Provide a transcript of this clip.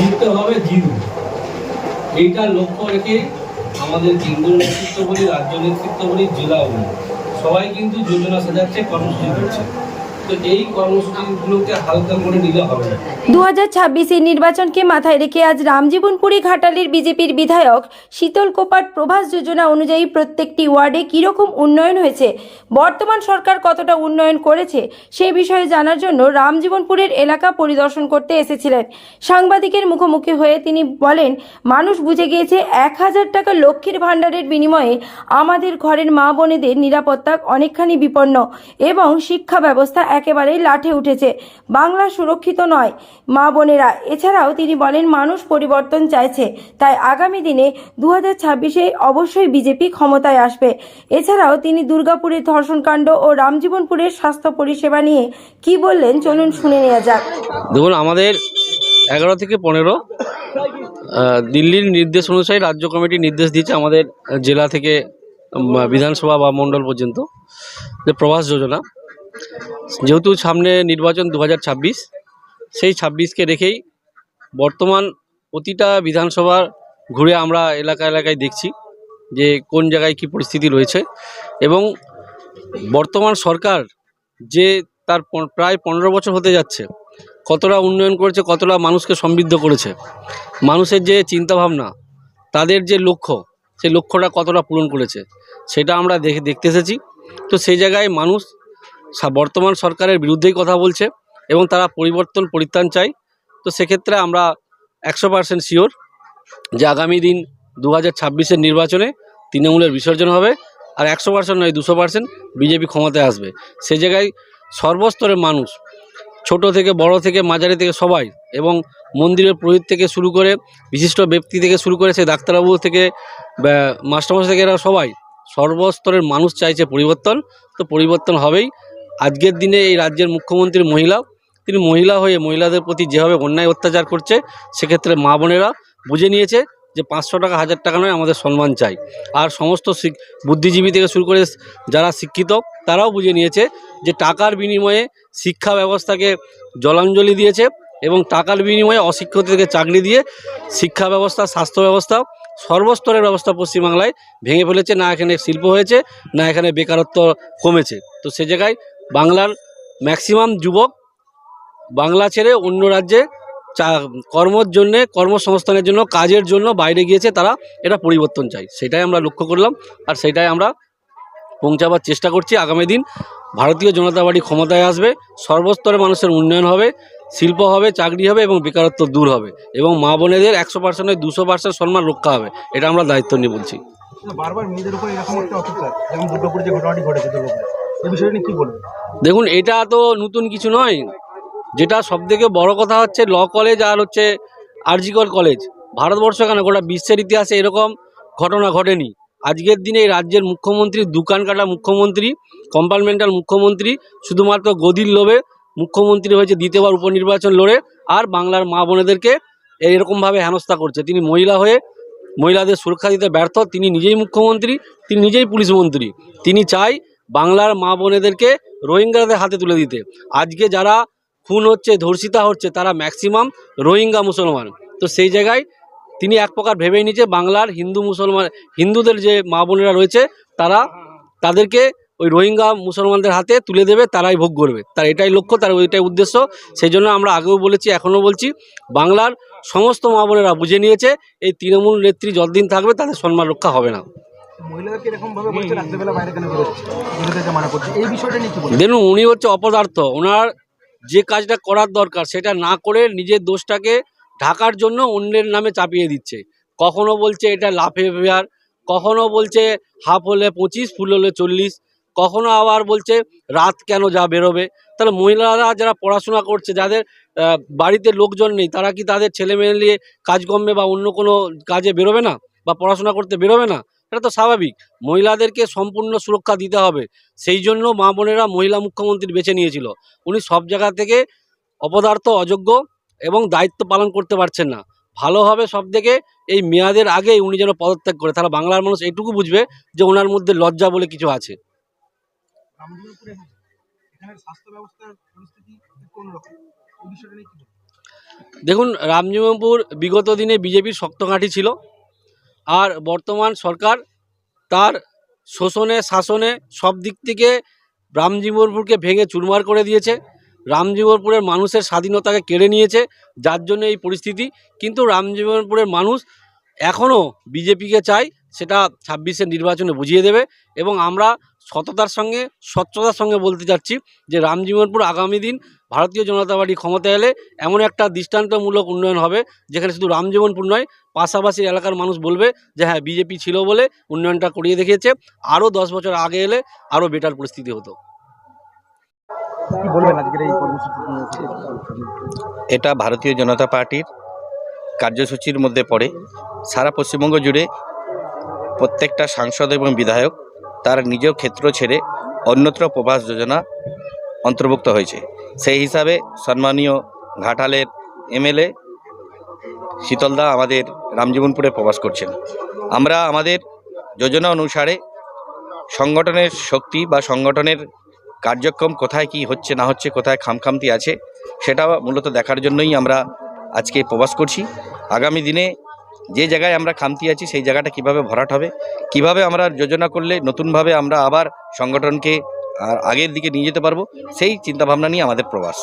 জিততে হবে জিরো এইটা লক্ষ্য রেখে আমাদের কেন্দ্র নেতৃত্ব বলি, রাজ্য নেতৃত্ব বলি, জেলা বলি। সবাই কিন্তু যোজনা সাজাচ্ছে, কর্মসূচি করছে। তো এই কর্মসূচিগুলোকে হালকা করে নিলে হবে না। দু হাজার ছাব্বিশের নির্বাচনকে মাথায় রেখে আজ রামজীবনপুরী ঘাটালের বিজেপির বিধায়ক শীতল কোপাট প্রভাস যোজনা অনুযায়ী প্রত্যেকটি ওয়ার্ডে কীরকম উন্নয়ন হয়েছে, বর্তমান সরকার কতটা উন্নয়ন করেছে, সে বিষয়ে জানার জন্য রামজীবনপুরের এলাকা পরিদর্শন করতে এসেছিলেন। সাংবাদিকের মুখোমুখি হয়ে তিনি বলেন, মানুষ বুঝে গিয়েছে এক হাজার টাকা লক্ষ্মীর ভাণ্ডারের বিনিময়ে আমাদের ঘরের মা বোনেদের নিরাপত্তা অনেকখানি বিপন্ন এবং শিক্ষা ব্যবস্থা একেবারেই লাঠে উঠেছে। বাংলা সুরক্ষিত নয়, মা বোনেরা। এছাড়াও তিনি বলেন, মানুষ পরিবর্তন চাইছে। তাই আগামী দিনে দু হাজার ছাব্বিশে অবশ্যই বিজেপি ক্ষমতায় আসবে। এছাড়াও তিনি দুর্গাপুরের ধর্ষণকাণ্ড ও রামজীবনপুরের স্বাস্থ্য পরিষেবা নিয়ে কি বললেন, চলুন শুনে নেওয়া যাক। দেখুন, আমাদের এগারো থেকে পনেরো দিল্লির নির্দেশ অনুযায়ী রাজ্য কমিটি নির্দেশ দিয়েছে আমাদের জেলা থেকে বিধানসভা বা মণ্ডল পর্যন্ত, যে প্রবাস যোজনা। যেহেতু সামনে নির্বাচন দু হাজার ছাব্বিশ, সেই ছাব্বিশকে রেখেই বর্তমান প্রতিটা বিধানসভার ঘুরে আমরা এলাকা এলাকায় দেখছি যে কোন জায়গায় কি পরিস্থিতি রয়েছে এবং বর্তমান সরকার যে তার প্রায় পনেরো বছর হতে যাচ্ছে, কতটা উন্নয়ন করেছে, কতটা মানুষকে সমৃদ্ধ করেছে, মানুষের যে চিন্তাভাবনা, তাদের যে লক্ষ্য, সেই লক্ষ্যটা কতটা পূরণ করেছে, সেটা আমরা দেখে, দেখতে এসেছি। তো সেই জায়গায় মানুষ বর্তমান সরকারের বিরুদ্ধেই কথা বলছে এবং তারা পরিবর্তন পরিত্রাণ চায়। তো সেক্ষেত্রে আমরা একশো পার্সেন্ট শিওর যে আগামী দিন দু হাজার নির্বাচনে তৃণমূলের বিসর্জন হবে আর একশো পার্সেন্ট নয়, দুশো পার্সেন্ট বিজেপি ক্ষমতায় আসবে। সে জায়গায় সর্বস্তরের মানুষ, ছোট থেকে বড় থেকে মাঝারি থেকে সবাই এবং মন্দিরের পুরোহিত থেকে শুরু করে বিশিষ্ট ব্যক্তি থেকে শুরু করে সে ডাক্তারবাবু থেকে মাস্টারমশাই থেকে এরা সবাই সর্বস্তরের মানুষ চাইছে পরিবর্তন। তো পরিবর্তন হবেই। আজকের দিনে এই রাজ্যের মুখ্যমন্ত্রী মহিলা, তিনি মহিলা হয়ে মহিলাদের প্রতি যেভাবে অন্যায় অত্যাচার করছে, সেক্ষেত্রে মা বোনেরা বুঝে নিয়েছে যে পাঁচশো টাকা, হাজার টাকা নয়, আমাদের সম্মান চাই। আর সমস্ত বুদ্ধিজীবী থেকে শুরু করে যারা শিক্ষিত, তারাও বুঝে নিয়েছে যে টাকার বিনিময়ে শিক্ষা ব্যবস্থাকে জলাঞ্জলি দিয়েছে এবং টাকার বিনিময়ে অশিক্ষিতদেরকে চাকরি দিয়ে শিক্ষা ব্যবস্থা, স্বাস্থ্য ব্যবস্থা, সর্বস্তরের ব্যবস্থা পশ্চিমবাংলায় ভেঙে ফেলেছে। না এখানে শিল্প হয়েছে, না এখানে বেকারত্ব কমেছে। তো সে জায়গায় বাংলার ম্যাক্সিমাম যুবক বাংলা ছেড়ে অন্য রাজ্যে চা, কর্মর জন্যে, কর্মসংস্থানের জন্য, কাজের জন্য বাইরে গিয়েছে তারা, এটা পরিবর্তন চাই। সেটাই আমরা লক্ষ্য করলাম আর সেটাই আমরা পৌঁছাবার চেষ্টা করছি। আগামী দিন ভারতীয় জনতা পার্টি ক্ষমতায় আসবে, সর্বস্তরে মানুষের উন্নয়ন হবে, শিল্প হবে, চাকরি হবে এবং বেকারত্ব দূর হবে এবং মা বোনেদের একশো পার্সেন্টের দুশো পার্সেন্ট সম্মান রক্ষা হবে, এটা আমরা দায়িত্ব নিয়ে বলছি। বারবার মেয়েদের উপর এরকম একটা অত্যাচার যেমন যে ঘটনাটি ঘটেছে দুর্গাপুরে দেখুন, এটা তো নতুন কিছু নয়। যেটা সব থেকে বড় কথা হচ্ছে, ল কলেজ আর হচ্ছে আরজিকর কলেজ। ভারতবর্ষ কেন? গোটা বিশ্বের ইতিহাসে এরকম ঘটনা ঘটেনি। আজকের দিনে রাজ্যের মুখ্যমন্ত্রী, দোকান কাটা মুখ্যমন্ত্রী, কম্পার্টমেন্টাল মুখ্যমন্ত্রী, শুধুমাত্র গদির লোভে মুখ্যমন্ত্রী হয়েছে দ্বিতীয়বার উপনির্বাচন লড়ে আর বাংলার মা বোনেদেরকে এরকমভাবে হেনস্থা করছে। তিনি মহিলা হয়ে মহিলাদের সুরক্ষা দিতে ব্যর্থ। তিনি নিজেই মুখ্যমন্ত্রী, তিনি নিজেই পুলিশ মন্ত্রী। তিনি চাই বাংলার মা বোনেদেরকে রোহিঙ্গাদের হাতে তুলে দিতে। আজকে যারা খুন হচ্ছে, ধর্ষিতা হচ্ছে, তারা ম্যাক্সিমাম রোহিঙ্গা মুসলমান। তো সেই জায়গায় তিনি এক প্রকার ভেবেই নিচ্ছে বাংলার হিন্দু মুসলমান, হিন্দুদের যে মা বোনেরা রয়েছে, তারা তাদেরকে ওই রোহিঙ্গা মুসলমানদের হাতে তুলে দেবে, তারাই ভোগ করবে। তার এটাই লক্ষ্য, তার ওইটাই উদ্দেশ্য। সেই জন্য আমরা আগেও বলেছি, এখনও বলছি, বাংলার সমস্ত মা বোনেরা বুঝে নিয়েছে, এই তৃণমূল নেত্রী যতদিন থাকবে, তাদের সম্মান রক্ষা হবে না। দেখুন, উনি হচ্ছে অপদার্থ। ওনার যে কাজটা করার দরকার, সেটা না করে নিজের দোষটাকে ঢাকার জন্য অন্যের নামে চাপিয়ে দিচ্ছে। কখনো বলছে এটা লাফে ফেয়ার কখনো বলছে হাফ হলে পঁচিশ, ফুল হলে চল্লিশ, কখনো আবার বলছে রাত কেন যা বেরোবে। তাহলে মহিলারা যারা পড়াশোনা করছে, যাদের বাড়িতে লোকজন নেই, তারা কি তাদের ছেলে মেয়ে নিয়ে কাজকর্মে বা অন্য কোনো কাজে বেরোবে না? বা পড়াশোনা করতে বেরোবে না? এটা তো স্বাভাবিক। মহিলাদেরকে সম্পূর্ণ সুরক্ষা দিতে হবে। সেই জন্য মা বোনেরা মহিলা মুখ্যমন্ত্রী বেছে নিয়েছিল। উনি সব জায়গা থেকে অপদার্থ অযোগ্য এবং দায়িত্ব পালন করতে পারছেন না। ভালো হবে সব থেকে এই মেয়াদের আগেই উনি যেন পদত্যাগ করে। তাহলে বাংলার মানুষ এইটুকু বুঝবে যে ওনার মধ্যে লজ্জা বলে কিছু আছে। দেখুন রামজীবনপুর বিগত দিনে বিজেপির শক্ত ঘাঁটি ছিল। আর বর্তমান সরকার তার শোষণে, শাসনে সব দিক থেকে রামজীবনপুরকে ভেঙে চুরমার করে দিয়েছে। রামজীবনপুরের মানুষের স্বাধীনতাকে কেড়ে নিয়েছে, যার জন্য এই পরিস্থিতি। কিন্তু রামজীবনপুরের মানুষ এখনও বিজেপিকে চায় সেটা ছাব্বিশের নির্বাচনে বুঝিয়ে দেবে এবং আমরা সততার সঙ্গে স্বচ্ছতার সঙ্গে বলতে চাচ্ছি যে রামজীবনপুর আগামী দিন ভারতীয় জনতা পার্টি ক্ষমতায় এলে এমন একটা দৃষ্টান্তমূলক উন্নয়ন হবে যেখানে শুধু রামজীবনপুর নয় পাশাপাশি এলাকার মানুষ বলবে যে হ্যাঁ বিজেপি ছিল বলে উন্নয়নটা করিয়ে দেখিয়েছে। আরও দশ বছর আগে এলে আরও বেটার পরিস্থিতি হতো। এটা ভারতীয় জনতা পার্টির কার্যসূচির মধ্যে পড়ে। সারা পশ্চিমবঙ্গ জুড়ে প্রত্যেকটা সাংসদ এবং বিধায়ক তার নিজ ক্ষেত্র ছেড়ে অন্যত্র প্রভাস যোজনা অন্তর্ভুক্ত হয়েছে। সেই হিসাবে সম্মানীয় ঘাটালের এমএলএ শীতলদা আমাদের রামজীবনপুরে প্রবাস করছেন। আমরা আমাদের যোজনা অনুসারে সংগঠনের শক্তি বা সংগঠনের কার্যক্রম কোথায় কি হচ্ছে, না হচ্ছে, কোথায় খামখামতি আছে, সেটা মূলত দেখার জন্যই আমরা আজকে প্রবাস করছি। আগামী দিনে যে জায়গায় আমরা খামতি আছি, সেই জায়গাটা কীভাবে ভরাট হবে? কীভাবে আমরা যোজনা করলে নতুনভাবে আমরা আবার সংগঠনকে আর আগের দিকে নিয়ে যেতে পারব? সেই চিন্তাভাবনা নিয়ে আমাদের প্রবাস।